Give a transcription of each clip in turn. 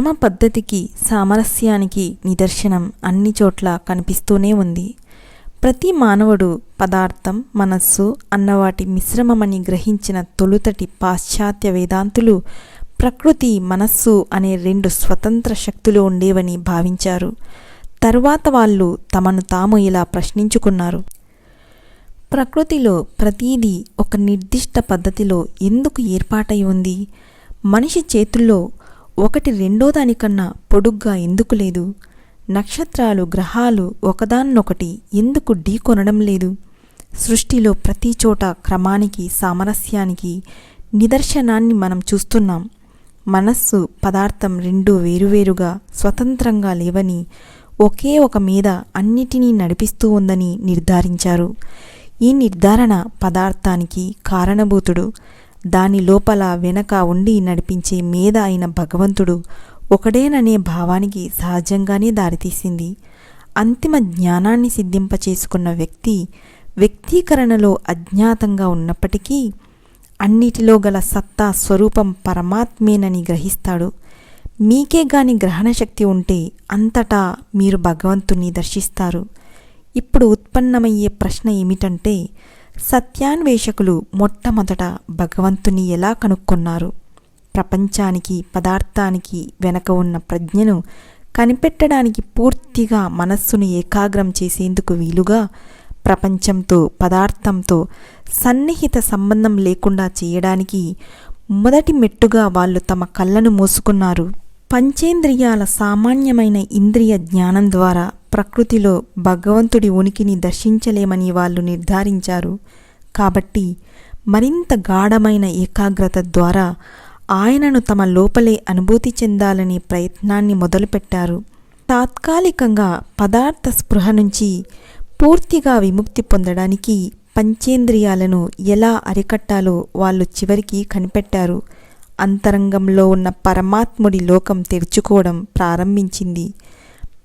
క్రమ పద్ధతికి సామరస్యానికి నిదర్శనం అన్ని చోట్ల కనిపిస్తూనే ఉంది. ప్రతి మానవుడు పదార్థం మనస్సు అన్నవాటి మిశ్రమమని గ్రహించిన తొలుతటి పాశ్చాత్య వేదాంతులు ప్రకృతి మనస్సు అనే రెండు స్వతంత్ర శక్తులు ఉండేవని భావించారు. తరువాత వాళ్ళు తమను తాము ఇలా ప్రశ్నించుకున్నారు. ప్రకృతిలో ప్రతీదీ ఒక నిర్దిష్ట పద్ధతిలో ఎందుకు ఏర్పాటై ఉంది? మనిషి చేతుల్లో ఒకటి రెండో దానికన్నా పొడుగ్గా ఎందుకు లేదు? నక్షత్రాలు గ్రహాలు ఒకదాన్నొకటి ఎందుకు ఢీకొనడం లేదు? సృష్టిలో ప్రతి చోట క్రమానికి సామరస్యానికి నిదర్శనాన్ని మనం చూస్తున్నాం. మనస్సు పదార్థం రెండు వేరువేరుగా స్వతంత్రంగా లేవని ఒకే ఒక మీద అన్నిటినీ నడిపిస్తూ ఉందని నిర్ధారించారు. ఈ నిర్ధారణ పదార్థానికి కారణభూతుడు దాని లోపల వెనక ఉండి నడిపించే మీద అయిన భగవంతుడు ఒకడేననే భావానికి సహజంగానే దారితీసింది. అంతిమ జ్ఞానాన్ని సిద్ధింపచేసుకున్న వ్యక్తి వ్యక్తీకరణలో అజ్ఞాతంగా ఉన్నప్పటికీ అన్నిటిలో గల సత్తా స్వరూపం పరమాత్మేనని గ్రహిస్తాడు. మీకే గాని గ్రహణశక్తి ఉంటే అంతటా మీరు భగవంతుణ్ణి దర్శిస్తారు. ఇప్పుడు ఉత్పన్నమయ్యే ప్రశ్న ఏమిటంటే సత్యాన్వేషకులు మొట్టమొదట భగవంతుని ఎలా కనుక్కున్నారు? ప్రపంచానికి పదార్థానికి వెనక ఉన్న ప్రజ్ఞను కనిపెట్టడానికి పూర్తిగా మనస్సును ఏకాగ్రం చేసేందుకు వీలుగా ప్రపంచంతో పదార్థంతో సన్నిహిత సంబంధం లేకుండా చేయడానికి మొదటి మెట్టుగా వాళ్ళు తమ కళ్ళను మూసుకున్నారు. పంచేంద్రియాల సామాన్యమైన ఇంద్రియ జ్ఞానం ద్వారా ప్రకృతిలో భగవంతుడి ఉనికిని దర్శించలేమని వాళ్ళు నిర్ధారించారు. కాబట్టి మరింత గాఢమైన ఏకాగ్రత ద్వారా ఆయనను తమ లోపలే అనుభూతి చెందాలనే ప్రయత్నాన్ని మొదలుపెట్టారు. తాత్కాలికంగా పదార్థ స్పృహ నుంచి పూర్తిగా విముక్తి పొందడానికి పంచేంద్రియాలను ఎలా అరికట్టాలో వాళ్ళు చివరికి కనిపెట్టారు. అంతరంగంలో ఉన్న పరమాత్ముడి లోకం తెరుచుకోవడం ప్రారంభించింది.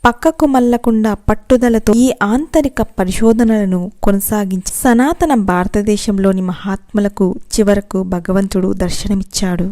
పక్కకు మల్లకుండా పట్టుదలతో ఈ ఆంతరిక పరిశోధనలను కొనసాగించి సనాతన భారతదేశంలోని మహాత్ములకు చివరకు భగవంతుడు దర్శనమిచ్చాడు.